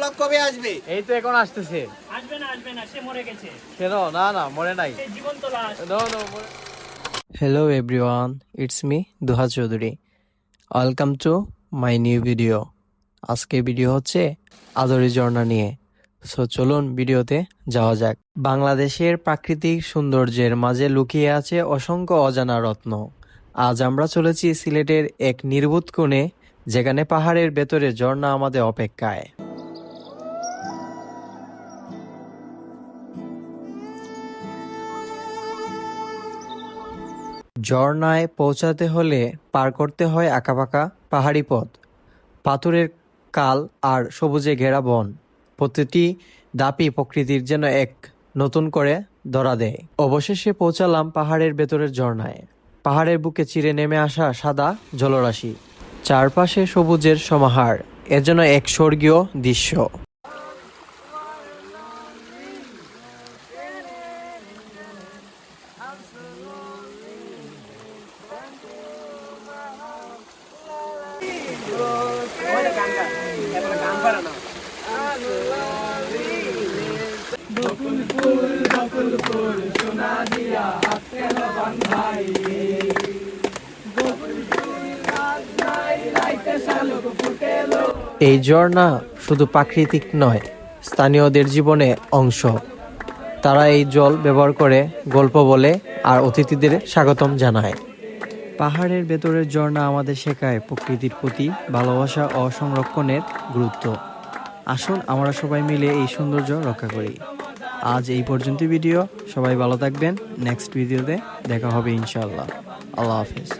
Blog কবে আসবে? এই তো এখন আসতেছে। আসবে না আসবে না সে মরে গেছে। কেন না না মনে নাই। সে জীবন্ত লাশ। No, no, মনে- Hello everyone, it's Duha Chowdhury. Welcome to my new video আজকে ভিডিও হচ্ছে আদরি ঝর্ণা নিয়ে। সো চলুন ভিডিওতে যাওয়া যাক। বাংলাদেশের প্রাকৃতিক সৌন্দর্যের মাঝে লুকিয়ে আছে অসংখ্য অজানা রত্ন। আজ আমরা চলেছি সিলেটের এক নির্বুত কোণে যেখানে পাহাড়ের ভেতরে ঝর্ণা আমাদের অপেক্ষায়। ঝর্ণায় পৌঁছাতে হলে পার করতে হয় আঁকাবাঁকা পাহাড়ি পথ, পাথরের কাল আর সবুজে ঘেরা বন। প্রতিটি দাপি প্রকৃতির যেন এক নতুন করে ধরা দেয়। অবশেষে পৌঁছালাম পাহাড়ের ভেতরের ঝর্ণায়। পাহাড়ের বুকে চিরে নেমে আসা সাদা জলরাশি। চারপাশে সবুজের সমাহার, এ যেন এক স্বর্গীয় দৃশ্য। এই ঝর্ণা শুধু প্রাকৃতিক নয়, স্থানীয়দের জীবনে অংশ। তারা এই জল ব্যবহার করে গল্প বলে আর অতিথিদের স্বাগতম জানায়। পাহাড়ের ভেতরের ঝর্ণা আমাদের শেখায় প্রকৃতির প্রতি ভালোবাসা ও সংরক্ষণের গুরুত্ব। আসুন আমরা সবাই মিলে এই সৌন্দর্য রক্ষা করি। আজ এই পর্যন্ত ভিডিও। সবাই ভালো থাকবেন। নেক্সট ভিডিওতে দেখা হবে ইনশাল্লাহ আল্লাহ হাফিজ।